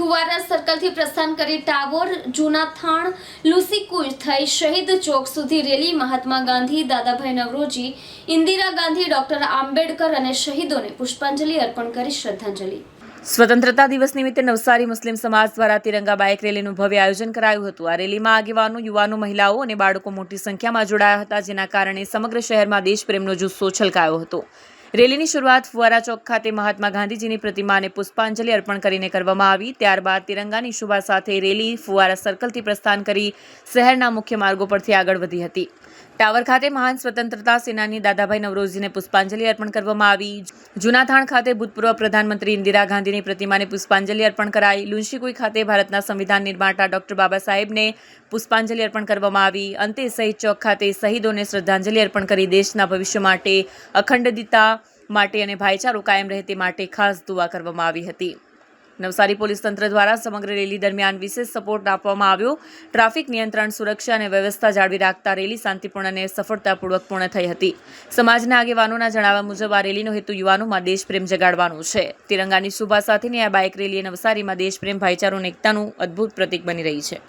ફુવારા સર્કલથી પ્રસ્થાન કરી ટાવોર, જૂના થાણ લુસીકુંજ થઈ શહીદ ચોક સુધી રેલી મહાત્મા ગાંધી, દાદાભાઈ નવરોજી, ઇન્દિરા ગાંધી, ડોક્ટર આંબેડકર અને શહીદોને પુષ્પાંજલિ અર્પણ કરી શ્રદ્ધાંજલિ. સ્વતંત્રતા દિવસ નિમિત્તે નવસારી મુસ્લિમ સમાજ દ્વારા તિરંગા બાઇક રેલીનું ભવ્ય આયોજન કરાયું હતું. આ રેલીમાં આગેવાનો, યુવાનો, મહિલાઓ અને બાળકો મોટી સંખ્યામાં જોડાયા હતા, જેના કારણે સમગ્ર શહેરમાં દેશપ્રેમનો જુસ્સો છલકાયો હતો. રેલીની શરૂઆત ફુવારા ચોક ખાતે મહાત્મા ગાંધીજીની પ્રતિમાને પુષ્પાંજલિ અર્પણ કરીને કરવામાં આવી. ત્યારબાદ તિરંગાની શુભા સાથે રેલી ફુવારા સર્કલથી પ્રસ્થાન કરી શહેરના મુખ્ય માર્ગો પરથી આગળ વધી હતી. ટાવર ખાતે મહાન સ્વતંત્રતા સેનાની દાદાભાઈ નવરોજીને પુષ્પાંજલિ અર્પણ કરવામાં આવી. જૂનાથાણ ખાતે ભૂતપૂર્વ પ્રધાનમંત્રી ઇન્દિરા ગાંધીની પ્રતિમાને પુષ્પાંજલિ અર્પણ કરાઈ. લુન્શીકુઈ ખાતે ભારતના સંવિધાન નિર્માતા ડોક્ટર બાબા સાહેબને પુષ્પાંજલિ અર્પણ કરવામાં આવી. અંતે શહીદ ચોક ખાતે શહીદોને શ્રદ્ધાંજલિ અર્પણ કરી દેશના ભવિષ્ય માટે અખંડિતતા માટે અને ભાઈચારો કાયમ રહે તે માટે ખાસ દુઆ કરવામાં આવી હતી. નવસારી પોલીસ તંત્ર દ્વારા સમગ્ર રેલી દરમિયાન વિશેષ સપોર્ટ આપવામાં આવ્યો. ટ્રાફિક નિયંત્રણ, સુરક્ષા અને વ્યવસ્થા જાળવી રાખતા રેલી શાંતિપૂર્ણ અને સફળતાપૂર્વક પૂર્ણ થઈ હતી. સમાજના આગેવાનોના જણાવ્યા મુજબ આ રેલીનો હેતુ યુવાનોમાં દેશપ્રેમ જગાડવાનો છે. તિરંગાની શુભા સાથેની આ બાઇક રેલી એ નવસારીમાં દેશપ્રેમ, ભાઈચારો અને એકતાનું અદ્ભુત પ્રતીક બની રહી છે.